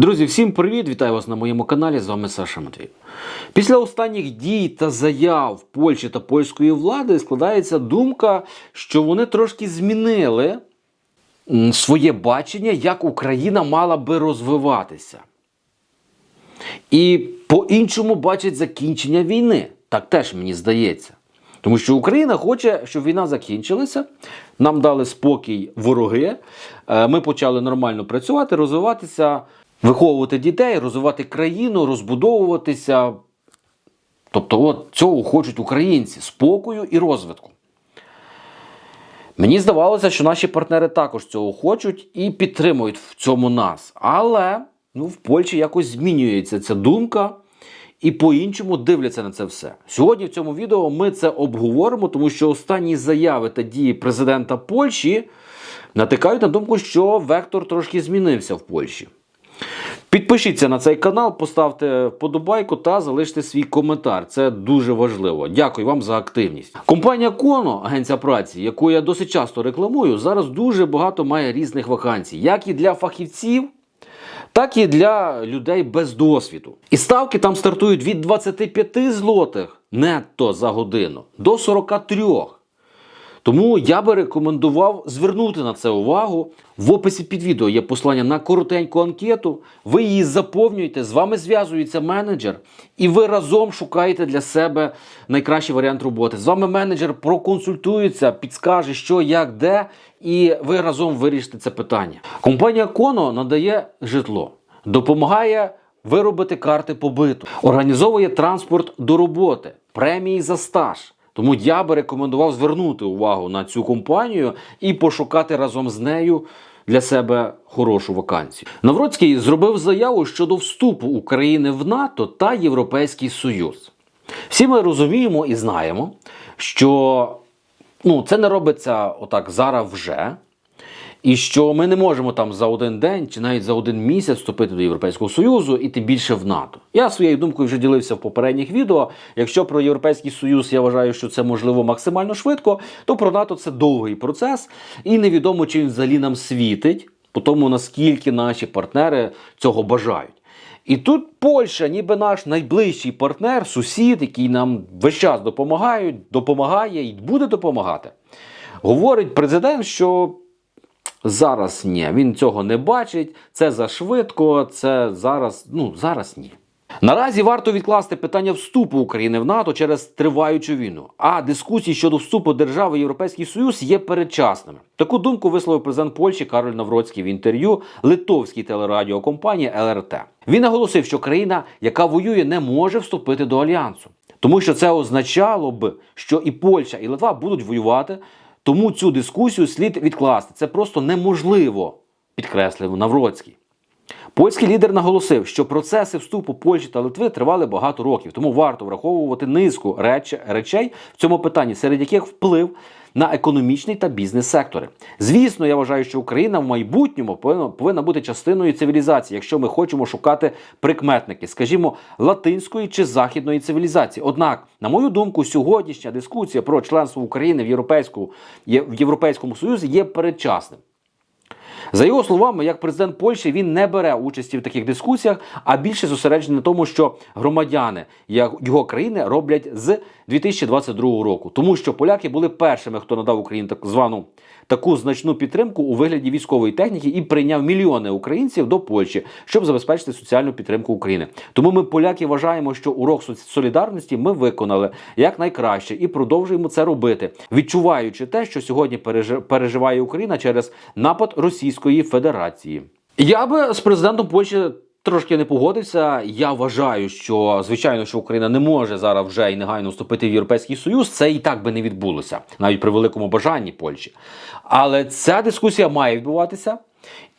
Друзі, всім привіт! Вітаю вас на моєму каналі. З вами Саша Матвій. Після останніх дій та заяв Польщі та польської влади складається думка, що вони трошки змінили своє бачення, як Україна мала би розвиватися. І по-іншому бачать закінчення війни. Так теж мені здається. Тому що Україна хоче, щоб війна закінчилася. Нам дали спокій вороги. е, Ми почали нормально працювати, розвиватися, виховувати дітей, розвивати країну, розбудовуватися. Тобто, от цього хочуть українці спокою і розвитку. Мені здавалося, що наші партнери також цього хочуть і підтримують в цьому нас. Але ну, в Польщі якось змінюється ця думка і по-іншому дивляться на це все. Сьогодні в цьому відео ми це обговоримо, тому що останні заяви та дії президента Польщі натикають на думку, що вектор трошки змінився в Польщі. Підпишіться на цей канал, поставте вподобайку та залиште свій коментар. Це дуже важливо. Дякую вам за активність. Компанія Коно, агенція праці, яку я досить часто рекламую, зараз дуже багато має різних вакансій, як і для фахівців, так і для людей без досвіду. І ставки там стартують від 25 злотих нетто за годину до 43. Тому я би рекомендував звернути на це увагу. В описі під відео є послання на коротеньку анкету. Ви її заповнюєте, з вами зв'язується менеджер, і ви разом шукаєте для себе найкращий варіант роботи. З вами менеджер проконсультується, підскаже, що, як, де, і ви разом вирішите це питання. Компанія Коно надає житло, допомагає виробити карти побиту, організовує транспорт до роботи, премії за стаж. Тому я би рекомендував звернути увагу на цю компанію і пошукати разом з нею для себе хорошу вакансію. Навроцький зробив заяву щодо вступу України в НАТО та Європейський Союз. Всі ми розуміємо і знаємо, що ну, це не робиться отак зараз вже. І що ми не можемо там за один день чи навіть за один місяць вступити до Європейського Союзу і тим більше в НАТО. Я своєю думкою вже ділився в попередніх відео. Якщо про Європейський Союз я вважаю, що це можливо максимально швидко, то про НАТО це довгий процес, і невідомо, чи він взагалі нам світить, по тому наскільки наші партнери цього бажають. І тут Польща, ніби наш найближчий партнер, сусід, який нам весь час допомагає, допомагає і буде допомагати. Говорить президент, що Зараз ні, він цього не бачить. Це зашвидко, це зараз. Ну зараз ні. Наразі варто відкласти питання вступу України в НАТО через триваючу війну. А дискусії щодо вступу держави в Європейський Союз є передчасними. Таку думку висловив президент Польщі Кароль Навроцький в інтерв'ю литовській телерадіокомпанії ЛРТ. Він наголосив, що країна, яка воює, не може вступити до альянсу, тому що це означало б, що і Польща, і Литва будуть воювати. Тому цю дискусію слід відкласти. Це просто неможливо, підкреслив Навроцький. Польський лідер наголосив, що процеси вступу Польщі та Литви тривали багато років, тому варто враховувати низку речей в цьому питанні, серед яких вплив на економічний та бізнес-сектори. Звісно, я вважаю, що Україна в майбутньому повинна, повинна бути частиною цивілізації, якщо ми хочемо шукати прикметники, скажімо, латинської чи західної цивілізації. Однак, на мою думку, сьогоднішня дискусія про членство України в Європейському, є- в Європейському Союзі є передчасним. За його словами, як президент Польщі, він не бере участі в таких дискусіях, а більше зосереджений на тому, що громадяни його країни роблять з 2022 року, тому що поляки були першими, хто надав Україні так звану таку значну підтримку у вигляді військової техніки і прийняв мільйони українців до Польщі, щоб забезпечити соціальну підтримку України. Тому ми, поляки, вважаємо, що урок солідарності ми виконали як найкраще і продовжуємо це робити, відчуваючи те, що сьогодні пережи- переживає Україна через напад Російської Федерації. Я би з президентом Польщі. Трошки не погодився. Я вважаю, що звичайно, що Україна не може зараз вже і негайно вступити в Європейський Союз. Це і так би не відбулося, навіть при великому бажанні Польщі. Але ця дискусія має відбуватися,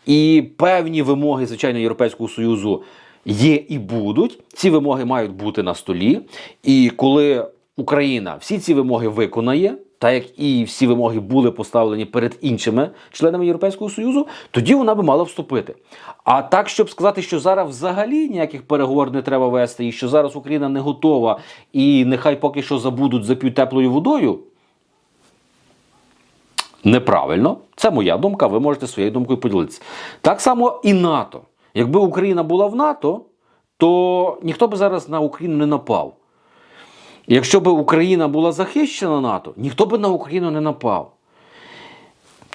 і певні вимоги, звичайно, Європейського Союзу є і будуть. Ці вимоги мають бути на столі. І коли Україна всі ці вимоги виконає, так як і всі вимоги були поставлені перед іншими членами Європейського Союзу, тоді вона би мала вступити. А так, щоб сказати, що зараз взагалі ніяких переговорів не треба вести, і що зараз Україна не готова, і нехай поки що забудуть зап'ють теплою водою. Неправильно, це моя думка. Ви можете своєю думкою поділитися. Так само і НАТО. Якби Україна була в НАТО, то ніхто б зараз на Україну не напав. Якщо б Україна була захищена НАТО, ніхто б на Україну не напав.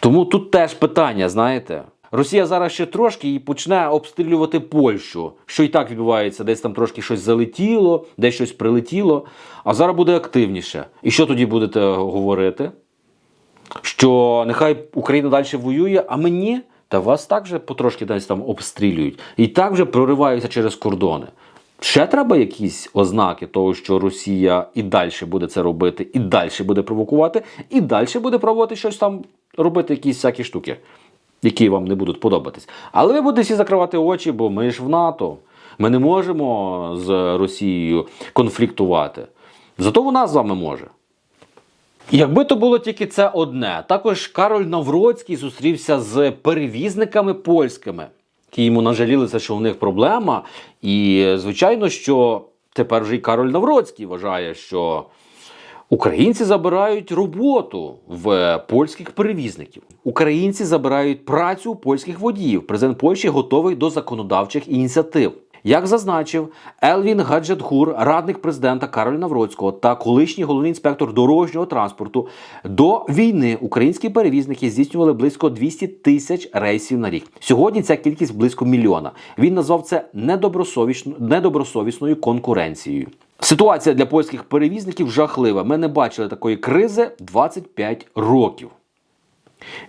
Тому тут теж питання, знаєте. Росія зараз ще трошки і почне обстрілювати Польщу, що і так відбувається, десь там трошки щось залетіло, десь щось прилетіло, а зараз буде активніше. І що тоді будете говорити? Що нехай Україна далі воює, а мені та вас також потрошки десь там обстрілюють і так вже прориваються через кордони. Ще треба якісь ознаки того, що Росія і далі буде це робити, і далі буде провокувати, і далі буде пробувати щось там робити, якісь всякі штуки, які вам не будуть подобатись. Але ви будете всі закривати очі, бо ми ж в НАТО. Ми не можемо з Росією конфліктувати. Зато вона з вами може. Якби то було тільки це одне, також Кароль Навроцький зустрівся з перевізниками польськими, які йому нажалілися, що у них проблема. І звичайно, що тепер вже й Кароль Навроцький вважає, що українці забирають роботу в польських перевізників. Українці забирають працю у польських водіїв. Президент Польщі готовий до законодавчих ініціатив. Як зазначив Елвін Гаджетгур, радник президента Кароля Навроцького та колишній головний інспектор дорожнього транспорту, до війни українські перевізники здійснювали близько 200 тисяч рейсів на рік. Сьогодні ця кількість близько мільйона. Він назвав це недобросовісно- недобросовісною конкуренцією. Ситуація для польських перевізників жахлива. Ми не бачили такої кризи 25 років.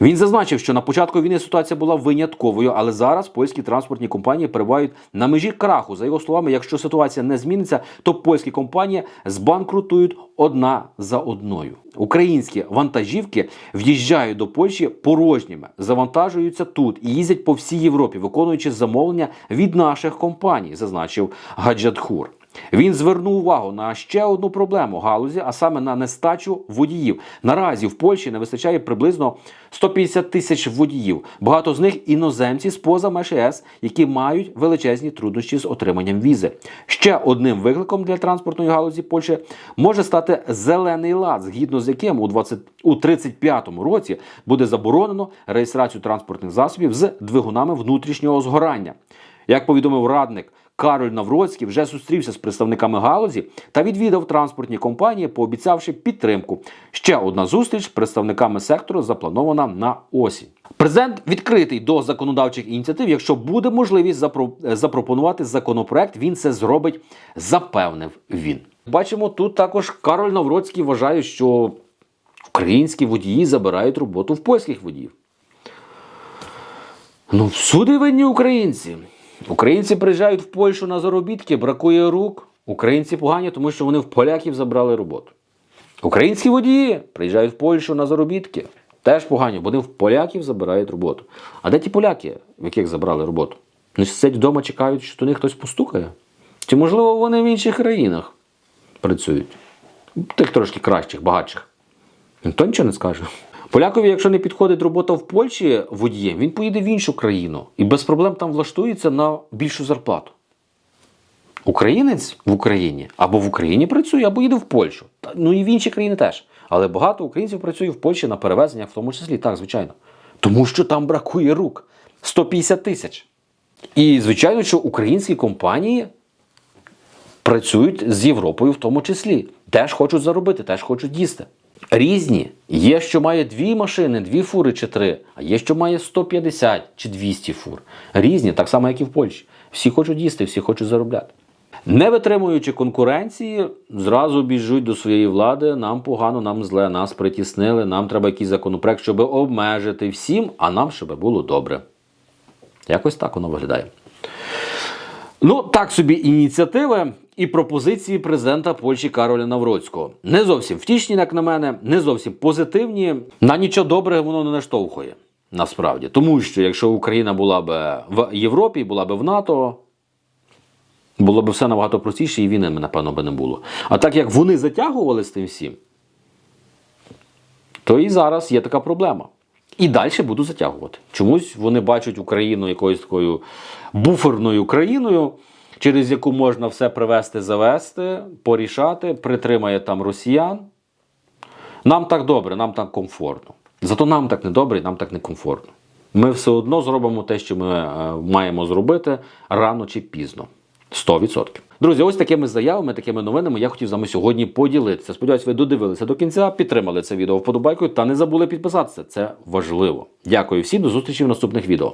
Він зазначив, що на початку війни ситуація була винятковою, але зараз польські транспортні компанії перебувають на межі краху. За його словами, якщо ситуація не зміниться, то польські компанії збанкрутують одна за одною. Українські вантажівки в'їжджають до Польщі порожніми, завантажуються тут і їздять по всій Європі, виконуючи замовлення від наших компаній, зазначив Гаджатхур. Він звернув увагу на ще одну проблему галузі, а саме на нестачу водіїв. Наразі в Польщі не вистачає приблизно 150 тисяч водіїв. Багато з них іноземці з поза меж ЄС, які мають величезні труднощі з отриманням візи. Ще одним викликом для транспортної галузі Польщі може стати зелений лад, згідно з яким у 20 у 35-му році буде заборонено реєстрацію транспортних засобів з двигунами внутрішнього згорання. Як повідомив радник Кароль Навроцький, вже зустрівся з представниками галузі та відвідав транспортні компанії, пообіцявши підтримку. Ще одна зустріч з представниками сектору запланована на осінь. Президент відкритий до законодавчих ініціатив. Якщо буде можливість запро- запропонувати законопроект, він це зробить, запевнив він. Бачимо, тут також Кароль Навроцький вважає, що українські водії забирають роботу в польських водіїв. Ну, всюди винні українці. Українці приїжджають в Польщу на заробітки, бракує рук. Українці погані, тому що вони в поляків забрали роботу. Українські водії приїжджають в Польщу на заробітки. Теж погані, бо вони в поляків забирають роботу. А де ті поляки, в яких забрали роботу? Вони сидять вдома, чекають, що до них хтось постукає. Чи, можливо, вони в інших країнах працюють? Тих трошки кращих, багатших. Ніхто нічого не скаже. Полякові, якщо не підходить робота в Польщі водієм, він поїде в іншу країну і без проблем там влаштується на більшу зарплату. Українець в Україні або в Україні працює, або їде в Польщу. Ну і в інші країни теж. Але багато українців працює в Польщі на перевезеннях, в тому числі, так, звичайно. Тому що там бракує рук 150 тисяч. І, звичайно, що українські компанії працюють з Європою в тому числі. Теж хочуть заробити, теж хочуть їсти. Різні. Є, що має дві машини, дві фури чи три, а є, що має 150 чи 200 фур. Різні, так само, як і в Польщі. Всі хочуть їсти, всі хочуть заробляти. Не витримуючи конкуренції, зразу біжуть до своєї влади. Нам погано, нам зле, нас притіснили, нам треба якийсь законопроект, щоб обмежити всім, а нам щоб було добре. Якось так воно виглядає. Ну, так собі ініціативи і пропозиції президента Польщі Кароля Навроцького. Не зовсім втішні, як на мене, не зовсім позитивні. На нічого добре воно не наштовхує. Насправді. Тому що якщо Україна була б в Європі, була б в НАТО, було б все набагато простіше, і війни, напевно, би не було. А так як вони затягували з тим всім, то і зараз є така проблема. І далі буду затягувати. Чомусь вони бачать Україну якоюсь такою буферною країною, через яку можна все привезти, завести, порішати, притримає там росіян. Нам так добре, нам так комфортно. Зато нам так не добре, нам так не комфортно. Ми все одно зробимо те, що ми е, маємо зробити рано чи пізно. 100%. Друзі, ось такими заявами, такими новинами я хотів з вами сьогодні поділитися. Сподіваюсь, ви додивилися до кінця, підтримали це відео вподобайкою та не забули підписатися. Це важливо. Дякую всім, до зустрічі в наступних відео.